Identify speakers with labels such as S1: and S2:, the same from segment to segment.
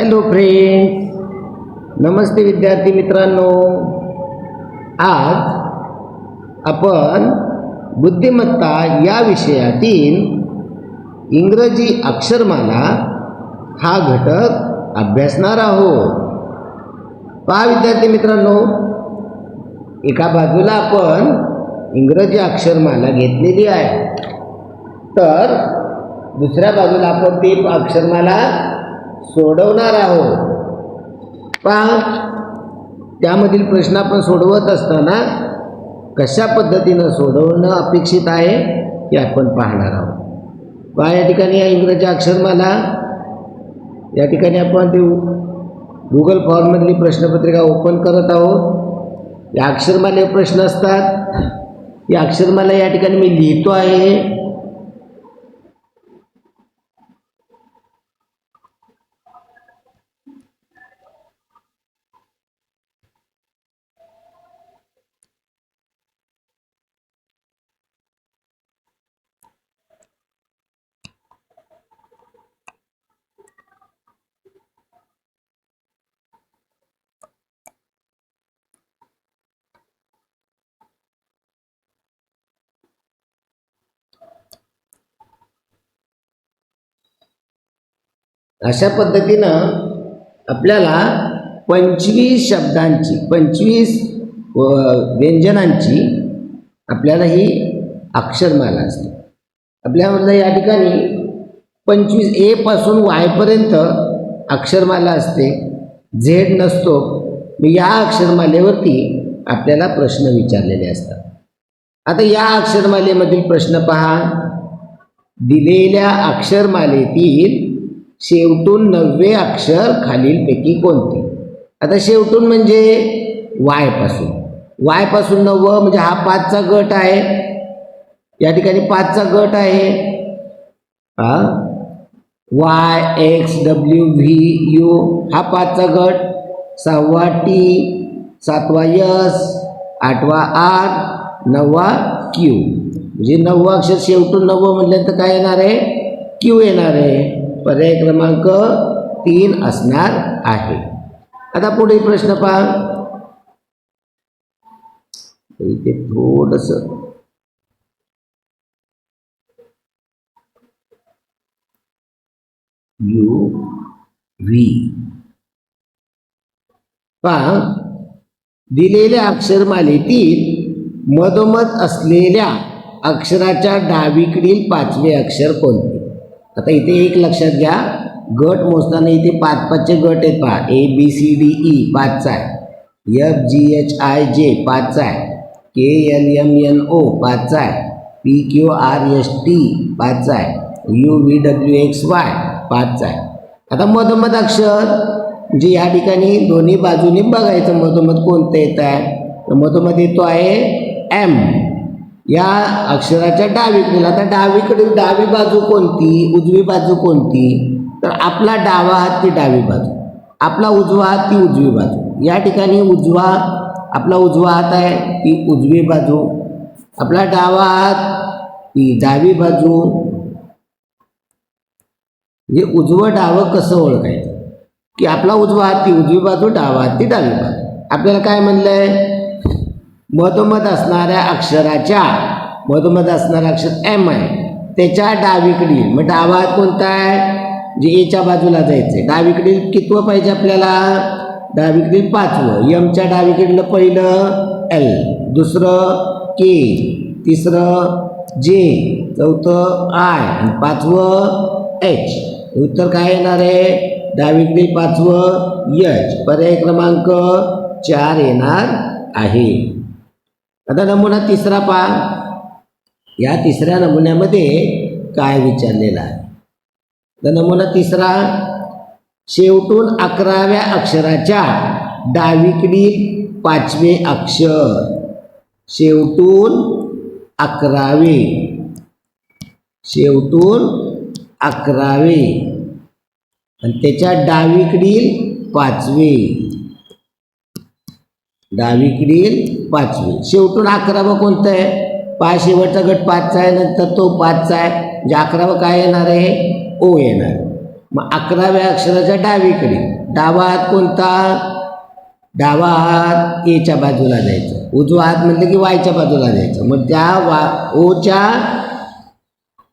S1: Hello friends. नमस्ते विद्यार्थी मित्रांनो. आज आपण बुद्धिमत्ता या विषयातील इंग्रजी अक्षरमाला हा घटक अभ्यासणार आहोत. पहा विद्यार्थी मित्रांनो एका बाजूला आपण इंग्रजी अक्षरमाला घेतलेली आहे. तर दुसऱ्या बाजूला आपण ती अक्षरमाला सोडवणार आहोत पहा त्यामधील प्रश्न आपण सोडवत असताना कशा पद्धतीनं सोडवणं अपेक्षित आहे हे आपण पाहणार आहोत. पहा या ठिकाणी या इंग्रजी अक्षरमाला या ठिकाणी आपण ते गुगल फॉर्ममधली प्रश्नपत्रिका ओपन करत आहोत. या अक्षरमाले प्रश्न असतात. या अक्षरमाला या ठिकाणी मी लिहितो आहे. अशा पद्धतीनं आपल्याला पंचवीस शब्दांची पंचवीस व व्यंजनांची आपल्याला ही अक्षरमाला असते. आपल्यामध्ये या ठिकाणी पंचवीस ए पासून वायपर्यंत अक्षरमाला असते. झेड नसतो. मग या अक्षरमालेवरती आपल्याला प्रश्न विचारलेले असतात. आता या अक्षरमालेमधील प्रश्न पहा. दिलेल्या अक्षरमालेतील शेवटून नववे अक्षर खालीलपैकी कोणते? आता शेवटून म्हणजे वायपासून वायपासून नववं म्हणजे हा पाचचा गट आहे. या ठिकाणी पाचचा गट आहे. हा? Y X W V U हा पाचचा गट. सहावा टी सातवा यस आठवा आर नववा क्यू. म्हणजे नववा अक्षर शेवटून नववं म्हटल्यानंतर काय येणार आहे? क्यू येणार आहे. पर्याय क्रमांक तीन असणार आहे. आता पुढे प्रश्न पहा. इथे थोडस. यू व्ही पहा. दिलेल्या अक्षरमालेतील मधोमध असलेल्या अक्षराच्या डावीकडील पाचवे अक्षर कोणते? आता इथे एक लक्षात घ्या गट मोजताना इथे पाच पाचचे गट आहेत पहा. A B C D E पाचचा आहे. F G H I J पाचचा आहे. K L M N O पाचचा आहे. P Q R S T पाचचा आहे. U V W X Y पाचचा आहे. आता मधोमध अक्षर म्हणजे या ठिकाणी दोन्ही बाजूनी बघायचं मधोमध कोणतं येत आहे? तर मधोमध येतो आहे एम या अक्षराच्या डावीकडील आता डावीकडील डावी बाजू कोणती? उजवी बाजू कोणती? तर आपला डावा हात ती डावी बाजू. आपला उजवा हात ती उजवी बाजू. या ठिकाणी उजवा आपला उजवा हात आहे ती उजवी बाजू. आपला डावा हात ती डावी बाजू. म्हणजे उजवं डावं कसं ओळखायचं? की आपला उजवा हात ती उजवी बाजू डावा हात ती डावी बाजू. आपल्याला काय म्हणलं आहे मधोमध असणाऱ्या अक्षराच्या मधोमध असणारा अक्षर एम आहे. त्याच्या डावीकडील मग डावा हात कोणता आहे? जे एच्या बाजूला जायचं आहे. डावीकडील कितवं पाहिजे आपल्याला? डावीकडील पाचवं. यमच्या डावीकडलं पहिलं एल दुसरं के तिसरं जे चौथं आय आणि पाचवं एच उत्तर काय येणार आहे? डावीकडील पाचवं यच पर्याय क्रमांक चार येणार आहे. आता नमुना तिसरा पहा. या तिसऱ्या नमुन्यामध्ये काय विचारलेलं आहे? तर नमुना तिसरा शेवटून अकराव्या अक्षराच्या डावीकडील पाचवे अक्षर. शेवटून अकरावे. शेवटून अकरावे. आणि त्याच्या डावीकडील पाचवे. डावीकडील पाचवी. शेवटून अकरावं कोणतं आहे? पाच शेवटचा गट पाचचा आहे नंतर तो पाचचा आहे. म्हणजे अकरावं काय येणार आहे? ओ येणार. मग अकराव्या अक्षराच्या डावीकडे. डावा हात कोणता? डावा हात एच्या बाजूला जायचं उजवा हात म्हटलं की वायच्या बाजूला जायचं मग त्या वा ओच्या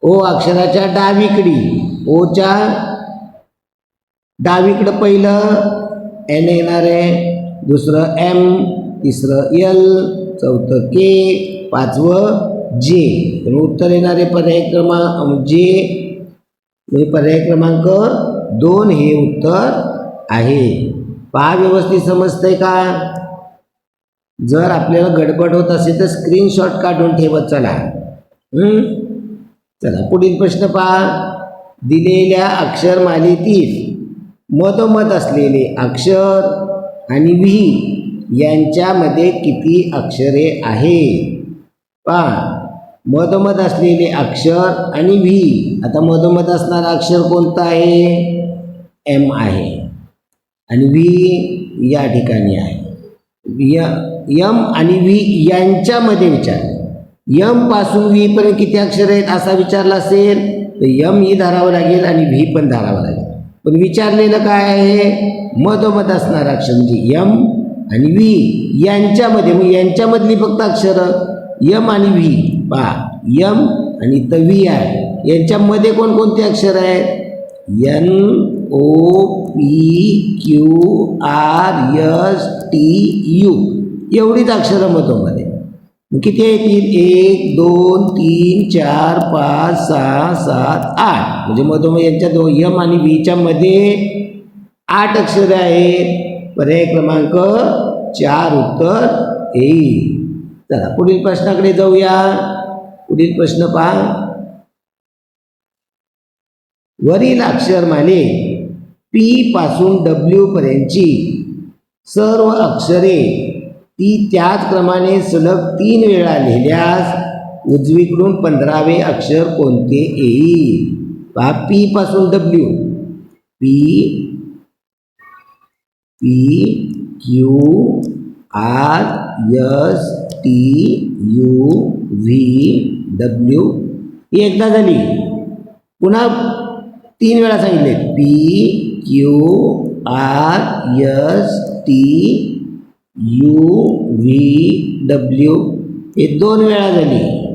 S1: ओ अक्षराच्या डावीकडे. ओच्या डावीकडं पहिलं एन येणार आहे. दुसरं एम तिसरं एल चौथं के पाचवं जे. तर उत्तर येणारे पर्याय क्रमांक जे म्हणजे पर्याय क्रमांक दोन हे उत्तर आहे. पहा व्यवस्थित समजतंय का? जर आपल्याला गडबड होत असेल तर स्क्रीनशॉट काढून ठेवत चला. चला पुढील प्रश्न पहा. दिलेल्या अक्षरमालेतील मधोमध असलेले अक्षर आणि व्ही यांच्यामध्ये किती अक्षरे आहेत पहा. मधोमध असलेले अक्षर आणि व्ही. आता मधोमध असणारा अक्षर कोणता आहे? एम आहे. आणि व्ही या ठिकाणी आहे. य यम आणि व्ही यांच्यामध्ये विचार. यमपासून व्ही पर्यंत किती अक्षर आहेत असा विचारला असेल तर यम ही धरावं लागेल आणि व्ही पण धरावं लागेल. पण विचारलेलं काय आहे? मधोमध असणारं अक्षर म्हणजे यम आणि व्ही. यांच्यामध्ये मग यांच्यामधली फक्त अक्षरं यम आणि व्ही. पहा यम आणि तर व्ही आहे. यांच्यामध्ये कोणकोणते अक्षर आहेत? N O P Q R S T U. एवढीच अक्षरं मधोमध किती येतील एक दोन तीन चार पाच सहा सात आठ. म्हणजे मधोमध यांच्या दो यम आणि बीच्या मध्ये आठ अक्षरे आहेत. पर्याय क्रमांक चार उत्तर येईल चला पुढील प्रश्नाकडे जाऊया. पुढील प्रश्न पहा. वरील अक्षरमाले पी पासून डब्ल्यू पर्यंतची सर्व अक्षरे ती त्याचप्रमाणे सलग तीन वेळा लिहिल्यास उजवीकडून पंधरावे अक्षर कोणते? येईल पहा पी पासून W P P Q R S T U V W ही एकदा झाली. पुन्हा तीन वेळा सांगितले. P Q R S T U V W हे दोन वेळा झाली.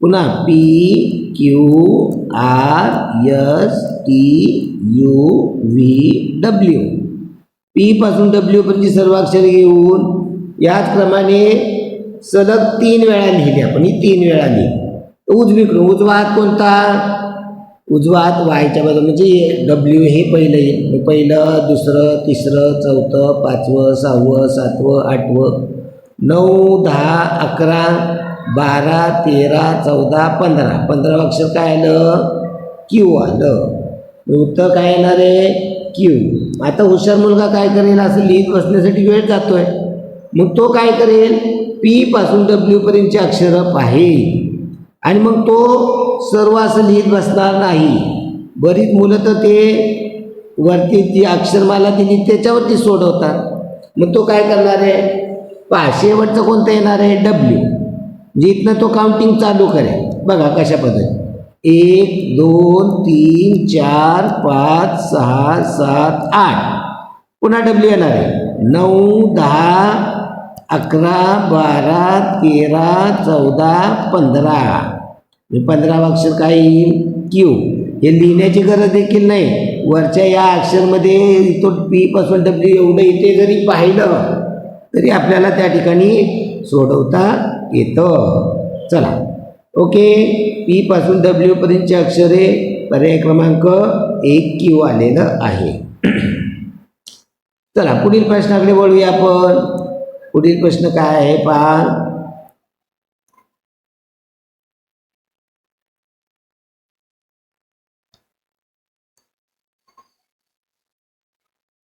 S1: पुन्हा P Q R S T U V W P पासून डब्ल्यू पर्यंतची सर्वाक्षर घेऊन याच क्रमाने सलग तीन वेळा लिहिली आपण. ही तीन वेळा लिहिली. उजवीकडून उजवा हात कोणता? उजवा हात वायच्या बाजूला म्हणजे डब्ल्यू हे पहिलं येईल. पहिलं दुसरं तिसरं चौथं पाचवं सहावं सातवं आठवं नऊ दहा अकरा बारा तेरा चौदा पंधरा. पंधरा अक्षर काय आलं? क्यू आलं. उत्तर काय येणार आहे? क्यू. आता हुशार मुलगा काय करेल? असं लिहित बसण्यासाठी वेळ जातोय. मग तो काय करेल? पी पासून डब्ल्यू पर्यंतची अक्षरं पाहिल. आणि मग तो सर्व असं लिहित बसणार नाही. बरीच मुलं तर ते वरती जी अक्षरमाला दिली त्याच्यावरती सोडवतात. मग तो काय करणार आहे? पहा शेवटचं कोणतं येणार आहे? डब्ल्यू म्हणजे इथनं तो काउंटिंग चालू करेल. बघा कशा पद्धती एक दोन तीन चार पाच सहा सात आठ. पुन्हा डब्ल्यू येणार आहे. नऊ दहा अकरा बारा तेरा चौदा पंधरा. हे अक्षर काय येईल क्यू हे लिहिण्याची गरज देखील नाही. वरच्या या अक्षरमध्ये तो पी पासून डब्ल्यू एवढं इथे जरी पाहिलं तरी आपल्याला त्या ठिकाणी सोडवता येतं. चला. ओके. पी पासून अक्षरे पर्याय क्रमांक एक क्यू आलेलं आहे. चला. पुढील प्रश्नाकडे वळूया आपण. पुढील प्रश्न काय आहे? पहा.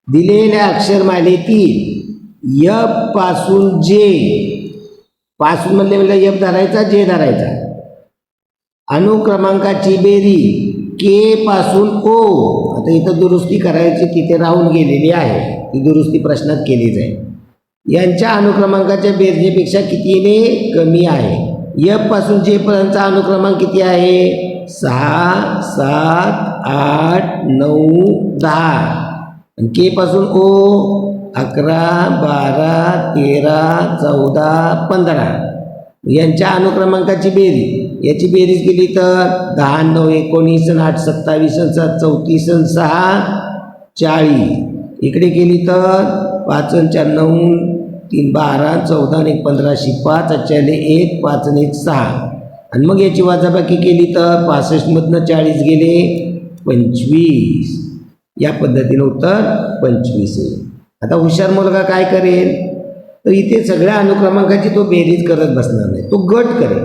S1: दिलेल्या अक्षरमालेतील यपपासून जे. पासून म्हणले म्हणजे यप धरायचा जे धरायचा. अनुक्रमांकाची बेरी के पासून ओ. आता इथं दुरुस्ती करायची तिथे राहून गेलेली आहे. ती दुरुस्ती प्रश्नात केली जाईल. यांच्या अनुक्रमांकाच्या बेरजेपेक्षा कितीने कमी आहे? यपपासून जे पर्यंतचा अनुक्रमांक किती आहे? सहा सात आठ नऊ दहा. आणि के पासून ओ अकरा बारा तेरा चौदा पंधरा. यांच्या अनुक्रमांकाची बेरीज. याची बेरीज केली तर दहा नऊ एकोणीस आठ सत्तावीस आणि सात चौतीस आणि सहा चाळीस. इकडे केली तर पाच चार नऊ तीन बारा चौदा आणि एक पंधराशे पाच चारले एक पाच एक सहा. आणि मग याची वाजाबाकी केली तर पासष्टमधनं चाळीस गेले पंचवीस. या पद्धतीनं उत्तर पंचवीस येईल आता हुशार मुलगा काय करेल? तर इथे सगळ्या अनुक्रमांकाची तो बेरीज करत बसणार नाही. तो गट करेल.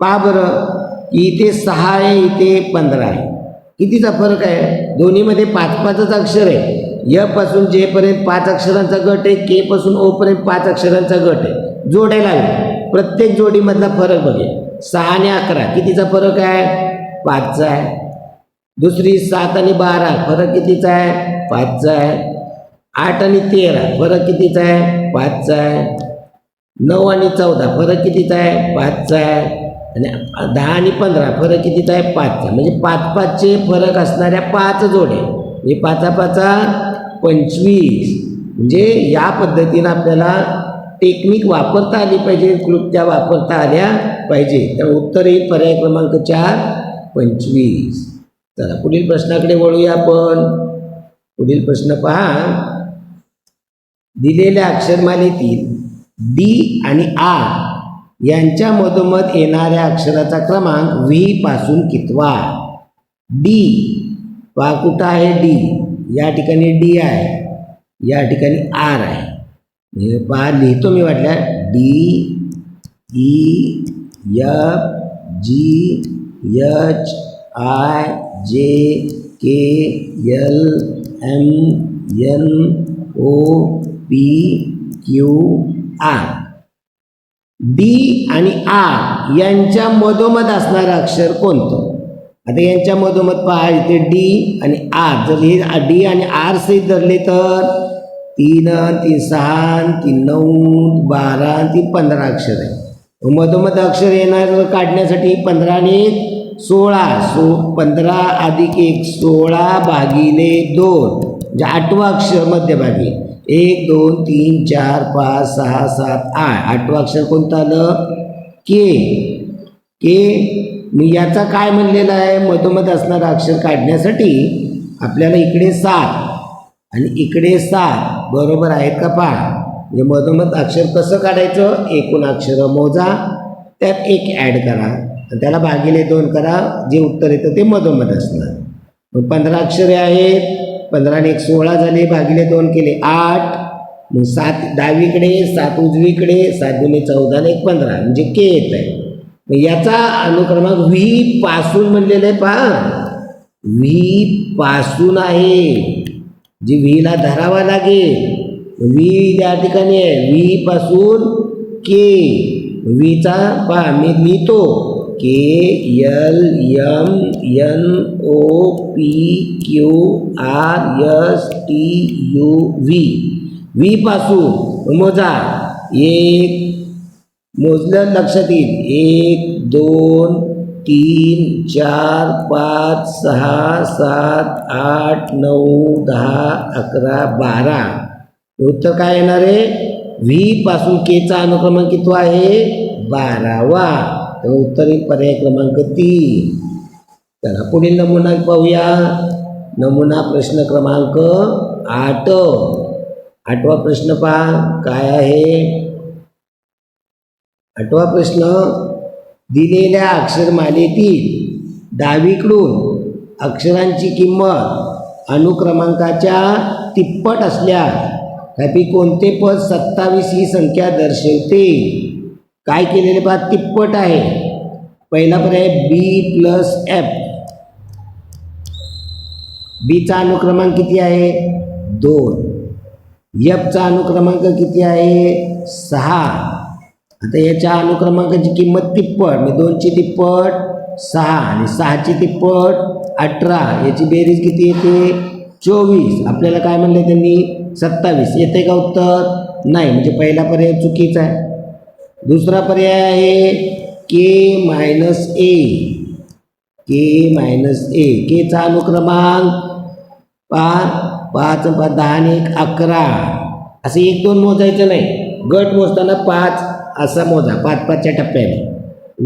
S1: पहा बरं इथे सहा आहे इथे पंधरा आहे. कितीचा फरक आहे? दोन्हीमध्ये पाच पाचच अक्षर आहे. यपासून जेपर्यंत पाच अक्षरांचा गट आहे के पासून पाच अक्षरांचा गट आहे. जोडायला प्रत्येक जोडीमधला फरक बघेल. सहा आणि अकरा. कितीचा फरक आहे? पाचचा आहे. दुसरी सात आणि बारा फरक कितीचा आहे? पाचचा आहे. आठ आणि तेरा फरक कितीचा आहे? पाचचा आहे. नऊ आणि चौदा फरक कितीचा आहे? पाचचा आहे. आणि दहा आणि पंधरा फरक कितीचा आहे? पाचचा. म्हणजे पाच पाचचे फरक असणाऱ्या पाच जोडे म्हणजे पाचा पाचा पंचवीस. म्हणजे या पद्धतीनं आपल्याला टेक्निक वापरता आली पाहिजे क्लुप्त्या वापरता आल्या पाहिजे. तर उत्तर येईल पर्याय क्रमांक चार पंचवीस. चला पुढील प्रश्नाकडे वळूया आपण. पुढील प्रश्न पहा. दिलेल्या अक्षरमालेतील डी आणि आर यांच्या मधोमध येणाऱ्या अक्षराचा क्रमांक व्ही पासून कितवा? डी पहा कुठं आहे डी या ठिकाणी डी आहे. या ठिकाणी आर आहे. पहा लिहितो मी वाटल्या. D E F G H I J K L M N O P Q R D आणि आर यांच्या मधोमध असणारं अक्षर कोणतं? आता यांच्या मधोमध पहा इथे डी आणि आर जर हे डी आणि आर सहित धरले तर तीन तीन सहा तीन नऊ बारा तीन पंधरा अक्षर आहे मधोमध अक्षर येणार काढण्यासाठी पंधरा आणि सोळा सो पंधरा अधिक एक सोळा भागिले दोन म्हणजे आठवा अक्षर मध्यभागी. एक दोन तीन चार पाच सहा सात आठ. आठवा अक्षर कोणतं आलं? के. के मी याचा काय म्हणलेलं आहे? मधोमध असणारं अक्षर काढण्यासाठी आपल्याला इकडे सात आणि इकडे सात बरोबर आहेत का पहा म्हणजे मधोमध अक्षर कसं काढायचं? एकूण अक्षरं मोजा. त्यात एक ॲड करा. आणि त्याला भागिले दोन करा जे उत्तर येतं ते मधोमध असणार. मग पंधरा अक्षरे आहेत पंधराने एक सोळा झाले भागिले दोन केले आठ. मग सात डावीकडे सात उजवीकडे सात दोन्ही चौदा आणि एक पंधरा म्हणजे के येत आहे. मग याचा अनुक्रमांक व्ही पासून म्हणलेलं आहे पहा. व्ही पासून आहे. जी व्हीला धरावा लागेल. व्ही त्या ठिकाणी आहे. व्ही पासून के. व्हीचा पहा मी लिहितो. K L M N O P Q R S T U V. व्हीपासून मोजा. एक मोजलं लक्षात येईल. एक दोन तीन चार पाच सहा सात आठ नऊ दहा अकरा बारा. उत्तर काय येणार आहे? व्ही पासून केचा अनुक्रमांक किती आहे बारावा. तर उत्तर पर्याय क्रमांक तीन. चला पुढील नमुना पाहूया. नमुना प्रश्न क्रमांक आठ. आठवा प्रश्न पहा काय आहे? आठवा प्रश्न दिलेल्या अक्षरमालेतील डावीकडून अक्षरांची किंमत अनुक्रमांकाच्या तिप्पट असल्यास त्यापैकी कोणते पद सत्तावीस ही संख्या दर्शवते? काय केलेले पहा तिप्पट आहे. पहिला पर्याय बी प्लस एफ बीचा अनुक्रमांक किती आहे? दोन. एफचा अनुक्रमांक किती आहे? सहा. आता याच्या अनुक्रमांकाची किंमत तिप्पट. म्हणजे दोनची तिप्पट सहा. आणि सहाची तिप्पट अठरा. याची बेरीज किती येते? चोवीस. आपल्याला काय म्हणलं त्यांनी? सत्तावीस. येते का उत्तर? नाही. म्हणजे पहिला पर्याय चुकीचा आहे. दुसरा पर्याय आहे के मायनस ए के मायनस ए केचा अनुक्रमांक पाच पाच पाच दहा आणि एक अकरा. असं एक दोन मोजायचं नाही. गट मोजताना पाच असा मोजा. पाच पाचच्या टप्प्याने.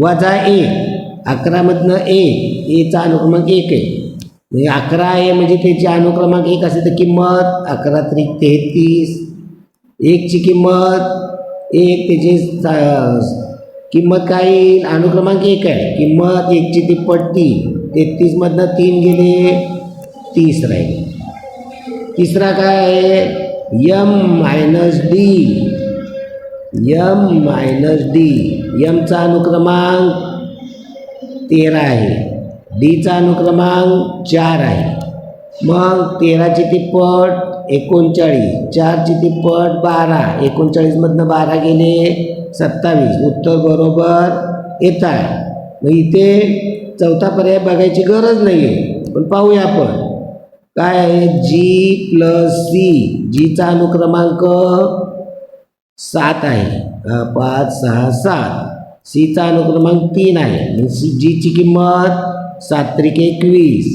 S1: वजा एक अकरामधनं एक. एचा अनुक्रमांक एक आहे. म्हणजे अकरा आहे म्हणजे त्याची अनुक्रमांक एक असेल तर किंमत अकरा त्रिक तेहतीस. एकची किंमत एक त्याची किंमत काय येईल? अनुक्रमांक एक आहे. किंमत एकची तिप्पट तीन तेहतीसमधनं तीन गेले तीस राहिले. तिसरा काय आहे? M minus D. M minus D. यमचा अनुक्रमांक तेरा आहे. डीचा अनुक्रमांक चार आहे. मग तेराची तिप्पट एकोणचाळीस. चारची पट बारा. एकोणचाळीसमधनं बारा गेले सत्तावीस. उत्तर बरोबर येत आहे मग इथे चौथा पर्याय बघायची गरज नाही आहे पण पाहूया आपण. काय आहे? जी प्लस सी जीचा अनुक्रमांक सात आहे. पाच सहा सात. सीचा अनुक्रमांक तीन आहे. सी जीची किंमत सात त्रिक एकवीस.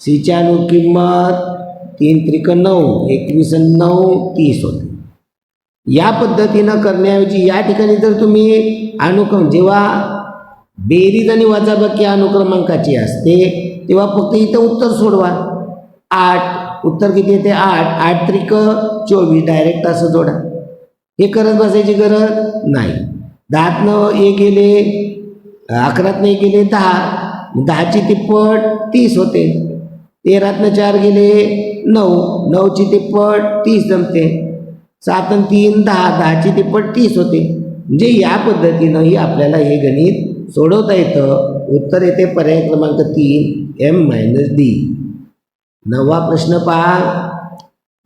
S1: सीची अनु किंमत तीन त्रिक नऊ एकवीस आणि नऊ तीस होते. या पद्धतीनं करण्याऐवजी या ठिकाणी जर तुम्ही अनुक्रम जेव्हा बेरीज आणि वजाबाकी अनुक्रमांकाची असते तेव्हा फक्त इथं उत्तर सोडवा. आठ उत्तर किती येते? आठ. आठ त्रिक चोवीस डायरेक्ट असं जोडा. हे करत बसायची गरज नाही. दहातनं एक गेले अकरातनं एक गेले दहा. दहाची तिप्पट तीस होते. तेरातनं चार गेले नऊ. नऊची ते पट तीस जमते. सात आणि तीन दहा. दहाची ते पट तीस होते. म्हणजे या पद्धतीनंही आपल्याला हे गणित सोडवता येतं. उत्तर येते पर्याय क्रमांक तीन एम मायनस डी नववा प्रश्न पहा.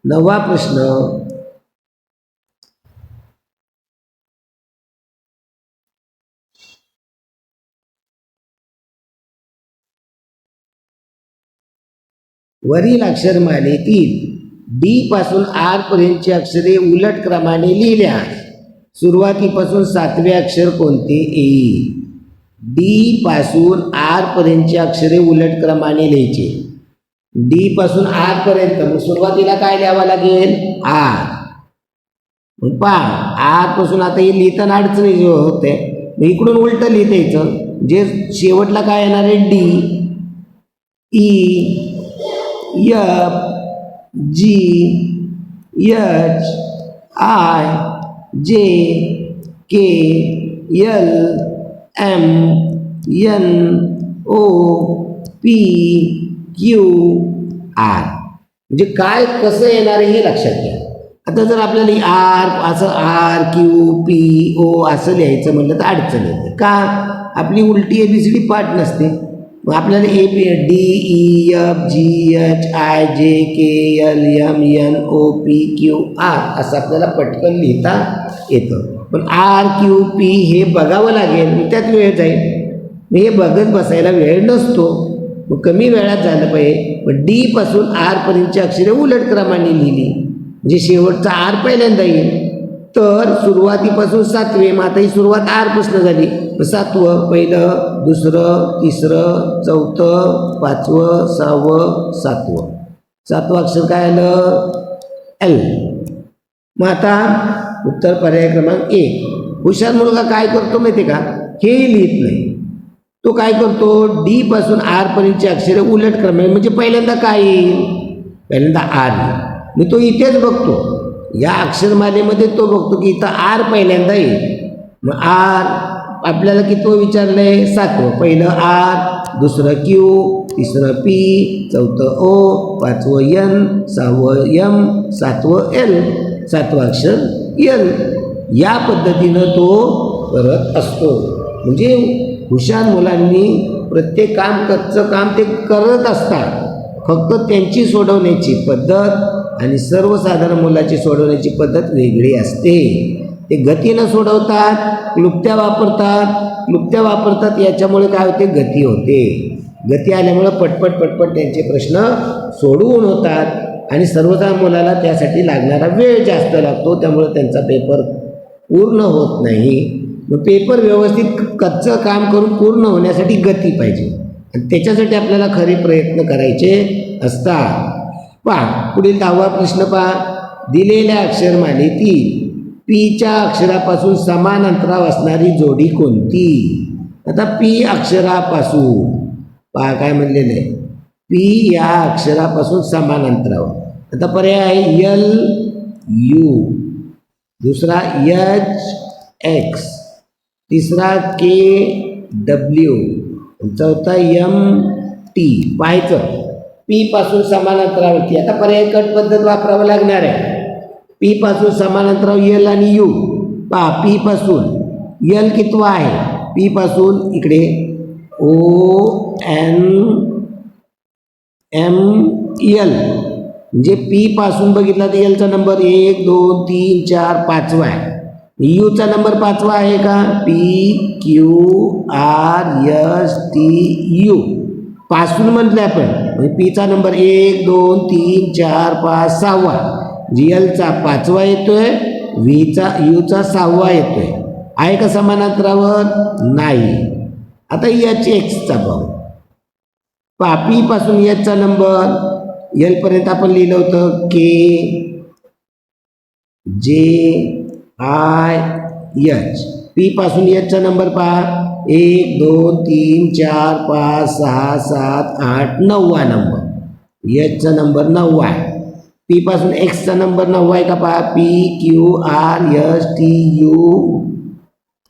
S1: नववा प्रश्न. वरील अक्षरमालेतील डी पासून आर पर्यंतची अक्षरे उलट क्रमाने लिहिल्यास सुरुवातीपासून सातवे अक्षर कोणते? येईल डी पासून आर पर्यंतची अक्षरे उलट क्रमाने लिहायचे. डी पासून आर पर्यंत मग सुरुवातीला काय लिहावं लागेल? आर मग पहा आरपासून आता हे लिहिताना अडचणी जे होते मग इकडून उलट लिहिता यायचं जे शेवटला काय येणार आहे? D E e. F G H I J K L M N O P Q R म्हणजे काय कसं येणार आहे हे लक्षात घ्या. आता जर आपल्याला आर असं आर क्यू पी ओ असं लिहायचं म्हटलं तर अडचण येते. का? आपली उलटी ए बी सी डी पाठ नसते. मग आपल्याला A P D E F G H I J K L M N O P Q R असं आपल्याला पटकन लिहिता येतं. पण आर क्यू पी हे बघावं लागेल त्यात वेळ जाईल. मग हे बघत बसायला वेळ नसतो. मग कमी वेळात झालं पाहिजे. मग डी पासून अक्षरे उलट क्रमाने लिहिली. म्हणजे शेवटचा आर पहिल्यांदा येईल. तर सुरुवातीपासून सातवे मग आता ही सुरुवात आरपासून झाली. सातवं पहिलं दुसरं तिसरं चौथं पाचवं सहावं सातवं. सातवं अक्षर काय आलं? एल मग आता उत्तर पर्याय क्रमांक एक. हुशार मुलगा काय करतो माहिती आहे का? हे लिहित नाही. तो काय करतो? डी पासून आर पर्यंतची अक्षरे उलट क्रमाने म्हणजे पहिल्यांदा काय येईल? पहिल्यांदा आर मी तो इथेच बघतो. या अक्षरमालेमध्ये तो बघतो की इथं आर पहिल्यांदा येईल. मग आर आपल्याला कितवं विचारलंय? सातवं. पहिलं आर दुसरं क्यू तिसरं पी चौथं ओ पाचवं एन सहावं एम सातवं एल सातवं अक्षर एल या पद्धतीनं तो करत असतो. म्हणजे हुशार मुलांनी प्रत्येक काम कच्चं काम ते करत असतात. फक्त त्यांची सोडवण्याची पद्धत आणि सर्वसाधारण मुलाची सोडवण्याची पद्धत वेगळी असते. ते गतीनं सोडवतात क्लुप्त्या वापरतात क्लुप्त्या वापरतात याच्यामुळे काय होते? गती होते. गती आल्यामुळं पटपट पटपट त्यांचे प्रश्न सोडवून होतात आणि सर्वसाधारण मुलाला त्यासाठी लागणारा वेळ जास्त लागतो. त्यामुळे त्यांचा पेपर पूर्ण होत नाही. मग पेपर व्यवस्थित कच्चं काम करून पूर्ण होण्यासाठी गती पाहिजे. आणि त्याच्यासाठी आपल्याला खरे प्रयत्न करायचे असतात. पहा पुढील दहावा प्रश्न पहा. दिलेल्या अक्षरमालेतील पीच्या अक्षरापासून समान अंतरावर असणारी जोडी कोणती? आता पी अक्षरापासून. पहा काय म्हणलेलं आहे पी या अक्षरापासून समान अंतरावर. आता पर्याय आहे यल यू. दुसरा यच एक्स. तिसरा के डब्ल्यू. चौथा यम टी. पाहायचं. पी पासून समान अंतरावरती आता पर्याय कट पद्धत वापरावं लागणार आहे. पी पासून समान अंतराव यल आणि यू. पा पी पासून यल कितवा आहे? पी पासून इकडे. O N M L. म्हणजे पी पासून बघितला तर एलचा नंबर एक दोन तीन चार पाचवा आहे. यूचा नंबर पाचवा आहे का? P Q R S T U. पासून म्हटलं आपण. म्हणजे पीचा नंबर एक दोन तीन चार पाच सहावा. जी एलचा पाचवा येतोय व्हीचा यूचा सहावा येतोय. आहे का समानांतरावर नाही. आता यच एक्सचा भाऊ पापीपासून पासून नंबर यलपर्यंत आपण लिहिलं होतं के जे आय यच पीपासून यचचा नंबर पहा. एक दोन तीन चार पाच सहा सात आठ नववा नंबर. यचचा नंबर नववा आहे. पी पासून एक्सचा नंबर नववा आहे का पहा? P Q R S T U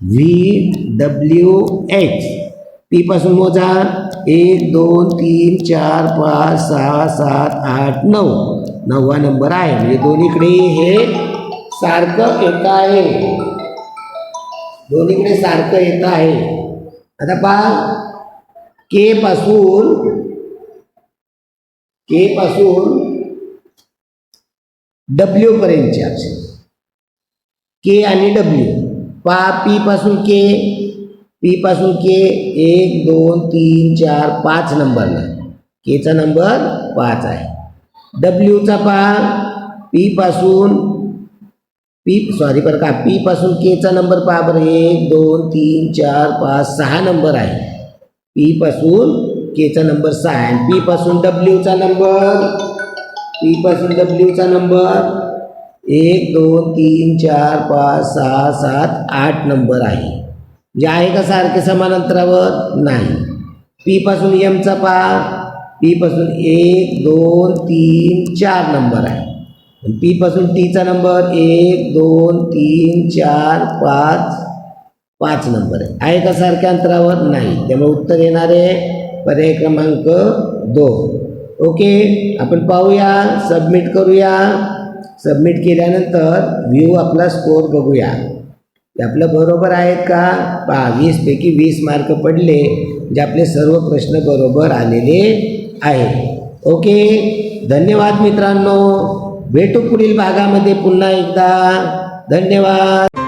S1: V W X P पासून मोजा. एक दोन तीन चार पाच सहा सात आठ नऊ. नववा नंबर आहे. म्हणजे दोन्हीकडे हे सारखं येत आहे. दोन्हीकडे सारखं येत आहे. आता पहा. के पासून के पासून डब्ल्यू पर्यंतचे अक्षर के आणि डब्ल्यू पा पी पासून के पी पासून के एक दोन तीन चार पाच नंबरला केचा नंबर पाच आहे. डब्ल्यूचा पहा पी पासून पी सॉरी बरं का पी पासून केचा नंबर पहा बरं. एक दोन तीन चार पाच सहा नंबर आहे. पी पासून केचा नंबर सहा आहे. आणि पी पासून डब्ल्यूचा नंबर पी पासून डब्ल्यूचा नंबर एक दोन तीन चार पाच सहा सात आठ नंबर आहे. जे आहे का सारखे समान अंतरावर नाही. पीपासून यमचा एमचा पीपासून एक दोन तीन चार नंबर आहे. पीपासून टीचा नंबर एक दोन तीन चार पाच पाच नंबर आहे. आहे का सारख्या अंतरावर? नाही. त्यामुळे उत्तर येणार आहे. पर्याय क्रमांक दोन. ओके आपण पाहूया सबमिट करूया. सबमिट केल्यानंतर व्ह्यू आपला स्कोर बघूया. ते आपलं बरोबर आहेत का? पहा वीसपैकी वीस मार्क पडले जे आपले सर्व प्रश्न बरोबर आलेले आहेत ओके धन्यवाद मित्रांनो. भेटू पुढील भागामध्ये पुन्हा एकदा. धन्यवाद.